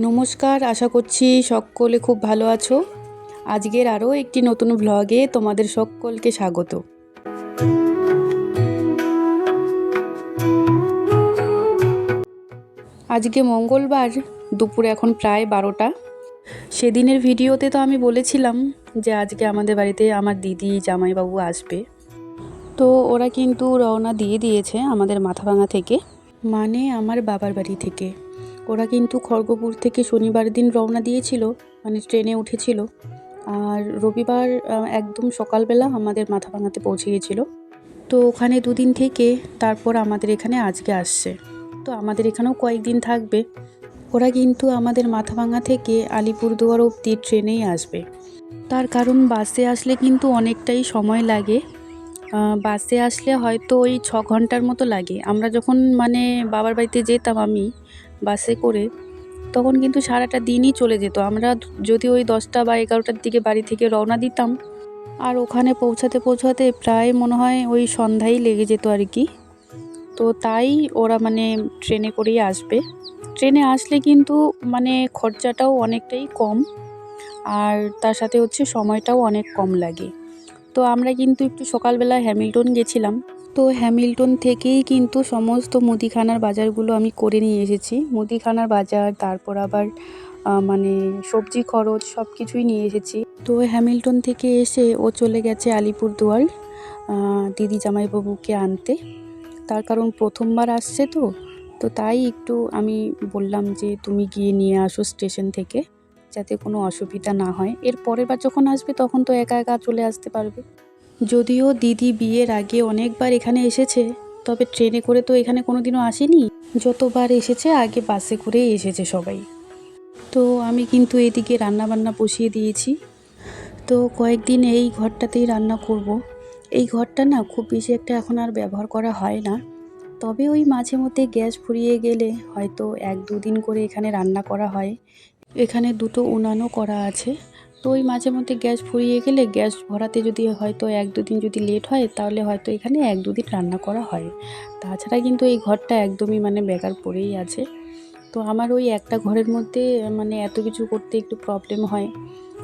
নমস্কার, আশা করছি সকলে খুব ভালো আছো। আজকের আরও একটি নতুন ভ্লগে তোমাদের সকলকে স্বাগত। আজকে মঙ্গলবার, দুপুরে এখন প্রায় বারোটা। সেদিনের ভিডিওতে তো আমি বলেছিলাম যে আজকে আমাদের বাড়িতে আমার দিদি, জামাইবাবু আসবে। তো ওরা কিন্তু রওনা দিয়ে দিয়েছে আমাদের মাথাভাঙা থেকে। মানে আমার বাবার বাড়ি থেকে। ওরা কিন্তু খড়গপুর থেকে শনিবার দিন রওনা দিয়েছিল মানে ট্রেনে উঠেছিল। আর রবিবার একদম সকালবেলা আমাদের মাথাভাঙাতে পৌঁছে গেছিল তো ওখানে দুদিন থেকে তারপর আমাদের এখানে আজকে আসছে। তো আমাদের এখানেও কয়েকদিন থাকবে। ওরা কিন্তু আমাদের মাথাভাঙা থেকে আলিপুরদুয়ার অবধি ট্রেনেই আসবে। তার কারণ বাসে আসলে কিন্তু অনেকটাই সময় লাগে। বাসে আসলে হয়তো ওই ছ ঘণ্টার মতো লাগে। আমরা যখন মানে বাবার বাড়িতে যেতাম আমি বাসে করে, তখন কিন্তু সারাটা দিনই চলে যেত। আমরা যদি ওই দশটা বা এগারোটার দিকে বাড়ি থেকে রওনা দিতাম, আর ওখানে পৌঁছাতে পৌঁছাতে প্রায় মনে হয় ওই সন্ধ্যাই লেগে যেত আর কি। তো তাই ওরা মানে ট্রেনে করেই আসবে। ট্রেনে আসলে কিন্তু মানে খরচাটাও অনেকটাই কম, আর তার সাথে হচ্ছে সময়টাও অনেক কম লাগে। তো আমরা কিন্তু একটু সকালবেলা হ্যামিল্টন গেছিলাম। তো হ্যামিল্টন থেকেই কিন্তু সমস্ত মুদিখানার বাজারগুলো আমি করে নিয়ে এসেছি। মুদিখানার বাজার তারপর আবার মানে সবজি খরচ সব কিছুই নিয়ে এসেছি। তো হ্যামিল্টন থেকে এসে ও চলে গেছে আলিপুরদুয়ার আহ, দিদি জামাইবাবুকে আনতে। তার কারণ প্রথমবার আসছে তো তো তাই একটু আমি বললাম যে তুমি গিয়ে নিয়ে আসো স্টেশন থেকে যাতে কোনো অসুবিধা না হয়। এর পরের বার যখন আসবে তখন তো একা একা চলে আসতে পারবে। যদিও দিদি বিয়ের আগে অনেকবার এখানে এসেছে, তবে ট্রেনে করে তো এখানে কোনো দিনও আসেনি। যতবার এসেছে, আগে বাসে করেই এসেছে সবাই। তো আমি কিন্তু এদিকে রান্না বান্না বসিয়ে দিয়েছি। তো কয়েকদিন এই ঘরটাতেই রান্না করব। এই ঘরটা না খুব বেশি একটা এখন আর ব্যবহার করা হয় না। তবে ওই মাঝে মধ্যে গ্যাস ফুরিয়ে গেলে হয়তো এক দুদিন করে এখানে রান্না করা হয়। এখানে দুটো উনানও করা আছে। তো ওই মাঝে মধ্যে গ্যাস ফুরিয়ে গেলে গ্যাস ভরাতে যদি হয়তো এক দুদিন যদি লেট হয়, তাহলে হয়তো এখানে এক দুদিন রান্না করা হয়। তাছাড়া কিন্তু এই ঘরটা একদমই মানে বেকার পড়েই আছে। তো আমার ওই একটা ঘরের মধ্যে মানে এত কিছু করতে একটু প্রবলেম হয়।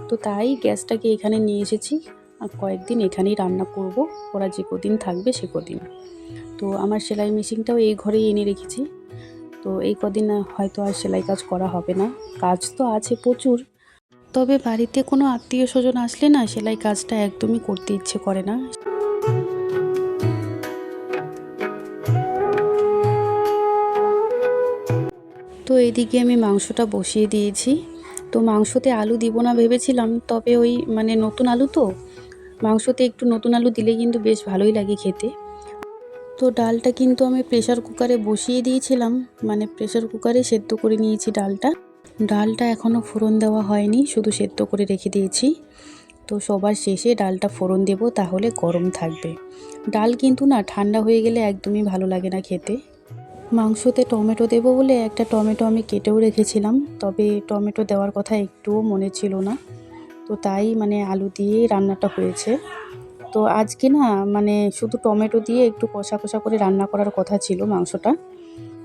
তো তাই গ্যাসটাকে এখানে নিয়ে এসেছি। আর কয়েকদিন এখানেই রান্না করব। ওরা যে কদিন থাকবে সে কদিন। তো আমার সেলাই মেশিনটাও এই ঘরেই এনে রেখেছি। তো এই কদিন হয়তো আর সেলাই কাজ করা হবে না। কাজ তো আছে প্রচুর। তবে বাড়িতে কোনো আত্মীয় স্বজন আসলে না সেলাই কাজটা একদমই করতে ইচ্ছে করে না। তো এদিকে আমি মাংসটা বসিয়ে দিয়েছি। তো মাংসতে আলু দিব না ভেবেছিলাম, তবে ওই মানে নতুন আলু তো, মাংসতে একটু নতুন আলু দিলে কিন্তু বেশ ভালোই লাগে খেতে। তো ডালটা কিন্তু আমি প্রেশার কুকারে বসিয়ে দিয়েছিলাম মানে প্রেশার কুকারে সেদ্ধ করে নিয়েছি ডালটা। ডালটা এখনও ফোড়ন দেওয়া হয়নি, শুধু সেদ্ধ করে রেখে দিয়েছি। তো সবার শেষে ডালটা ফোড়ন দেব, তাহলে গরম থাকবে। ডাল কিন্তু না ঠান্ডা হয়ে গেলে একদমই ভালো লাগে না খেতে। মাংসতে টমেটো দেবো বলে একটা টমেটো আমি কেটেও রেখেছিলাম, তবে টমেটো দেওয়ার কথা একটুও মনে ছিল না। তো তাই মানে আলু দিয়েই রান্নাটা হয়েছে। তো আজকে না মানে শুধু টমেটো দিয়ে একটু কষা কষা করে রান্না করার কথা ছিল মাংসটা।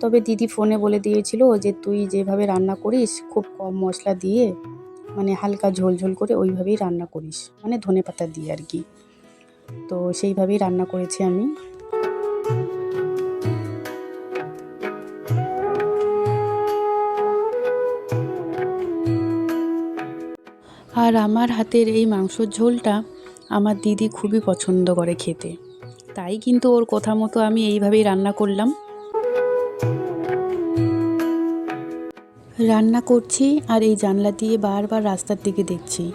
তবে দিদি ফোনে বলে দিয়েছিল যে তুই যেভাবে রান্না করিস, খুব কম মশলা দিয়ে মানে হালকা ঝোল ঝোল করে ওইভাবেই রান্না করিস মানে ধনে পাতা দিয়ে আর কি। তো সেইভাবেই রান্না করেছি আমি। আর আমার হাতের এই মাংসর ঝোলটা আমার দিদি খুবই পছন্দ করে খেতে। তাই কিন্তু ওর কথা মতো আমি এইভাবেই রান্না করলাম। রান্না করছি আর এই জানলা দিয়ে বারবার রাস্তার দিকে দেখছি।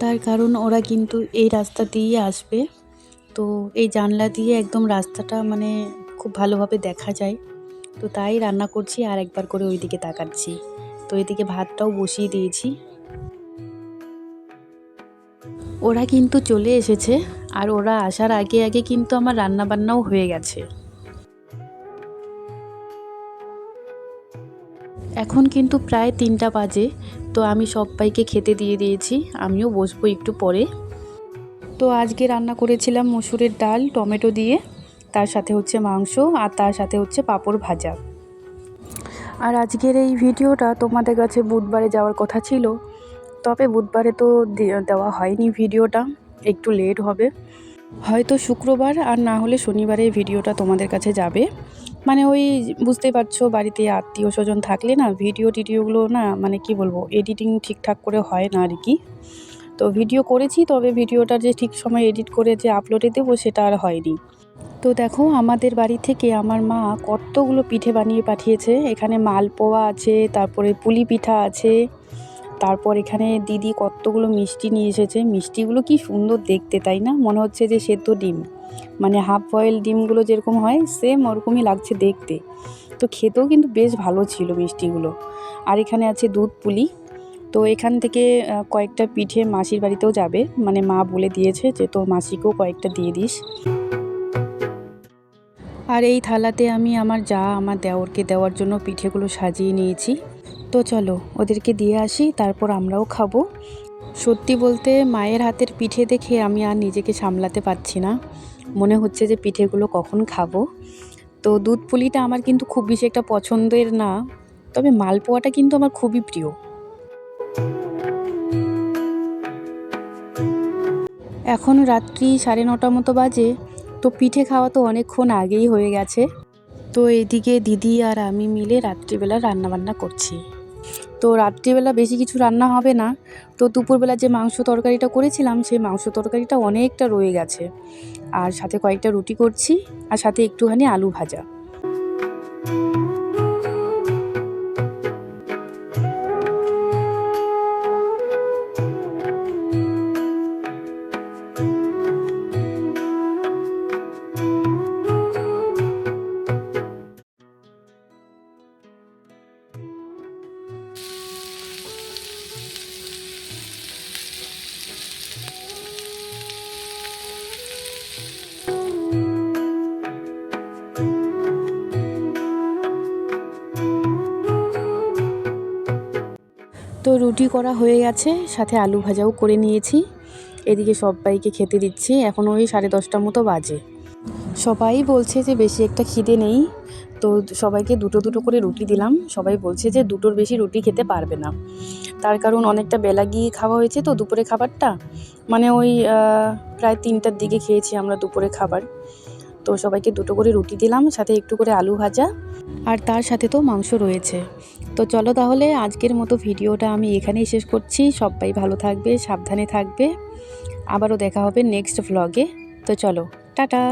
তার কারণ ওরা কিন্তু এই রাস্তা দিয়ে আসবে। তো এই জানলা দিয়ে একদম রাস্তাটা মানে খুব ভালোভাবে দেখা যায়। তো তাই রান্না করছি আর একবার করে ওই দিকে তাকাচ্ছি। তো এদিকে ভাতটাও বসিয়ে দিয়েছি। ওরা কিন্তু চলে এসেছে আর ওরা আসার আগে আগে কিন্তু আমার রান্না বান্নাও হয়ে গেছে। এখন কিন্তু প্রায় তিনটা বাজে, তো আমি সবাইকে খেতে দিয়ে দিয়েছি, আমিও বসবো একটু পরে। তো আজকে রান্না করেছিলাম মসুরের ডাল, টমেটো দিয়ে, তার সাথে হচ্ছে মাংস আর তার সাথে হচ্ছে পাঁপড় ভাজা। আর আজকের এই ভিডিওটা তোমাদের কাছে বুধবারে যাওয়ার কথা ছিল, তবে বুধবারে তো দেওয়া হয়নি ভিডিওটা, একটু লেট হবে। হয়তো শুক্রবার আর না হলে শনিবারে ভিডিওটা তোমাদের কাছে যাবে। মানে ওই বুঝতেই পারছ, বাড়িতে আত্মীয় স্বজন থাকলে না ভিডিও টিডিওগুলো না মানে কি বলব, এডিটিং ঠিকঠাক করে হয় না আর কি। তো ভিডিও করেছি, তবে ভিডিওটা যে ঠিক সময় এডিট করে যে আপলোডে দেবো সেটা আর হয়নি। তো দেখো, আমাদের বাড়ি থেকে আমার মা কতগুলো পিঠে বানিয়ে পাঠিয়েছে। এখানে মালপোয়া আছে, তারপরে পুলি পিঠা আছে তারপর এখানে দিদি কতগুলো মিষ্টি নিয়ে এসেছে। মিষ্টিগুলো কি সুন্দর দেখতে, তাই না? মনে হচ্ছে যে সেদ্ধ ডিম। মানে হাফ বয়েল ডিমগুলো যেরকম হয় সেম ওরকমই লাগছে দেখতে। তো খেতেও কিন্তু বেশ ভালো ছিল মিষ্টিগুলো। আর এখানে আছে দুধ পুলি। তো এখান থেকে কয়েকটা পিঠে মাসির বাড়িতেও যাবে। মানে মা বলে দিয়েছে যে, তোর মাসিকেও কয়েকটা দিয়ে দিস। আর এই থালাতে আমি আমার যা, আমার দেওরকে দেওয়ার জন্য পিঠেগুলো সাজিয়ে নিয়েছি। তো চলো, ওদেরকে দিয়ে আসি, তারপর আমরাও খাব। সত্যি বলতে, মায়ের হাতের পিঠে দেখে আমি আর নিজেকে সামলাতে পারছি না। মনে হচ্ছে যে পিঠেগুলো কখন খাব। তো দুধ পুলিটা আমার কিন্তু খুব বেশি একটা পছন্দের না, তবে মালপোয়াটা কিন্তু আমার খুবই প্রিয়। এখন রাত্রি সাড়ে নটা মতো বাজে, তো পিঠে খাওয়া তো অনেকক্ষণ আগেই হয়ে গেছে। তো এদিকে দিদি আর আমি মিলে রাত্রিবেলা রান্নাবান্না করছি। তো রাত্রিবেলা বেশি কিছু রান্না হবে না। তো দুপুরবেলা যে মাংস তরকারিটা করেছিলাম, সেই মাংস তরকারিটা অনেকটা রয়ে গেছে। আর সাথে কয়েকটা রুটি করছি, আর সাথে একটুখানি আলু ভাজা। তো রুটি করা হয়ে গেছে, সাথে আলু ভাজাও করে নিয়েছি। এদিকে সবাইকে খেতে দিচ্ছি, এখন ওই সাড়ে দশটার মতো বাজে। সবাই বলছে যে বেশি একটা খিদে নেই, তো সবাইকে দুটো দুটো করে রুটি দিলাম। সবাই বলছে যে দুটোর বেশি রুটি খেতে পারবে না। তার কারণ অনেকটা বেলা গিয়ে খাওয়া হয়েছে তো দুপুরে খাবারটা। মানে ওই প্রায় তিনটার দিকে খেয়েছি আমরা দুপুরে খাবার। তো সবাইকে দুটো করে রুটি দিলাম, সাথে একটু করে আলু ভাজা। আর তার সাথে তো মাংস রয়েছে। তো চলো তাহলে আজকের মতো ভিডিওটা আমি এখানেই শেষ করছি। সবাই ভালো থাকবে, সাবধানে থাকবে। আবারও দেখা হবে নেক্সট ভ্লগে তো চলো, টাটা।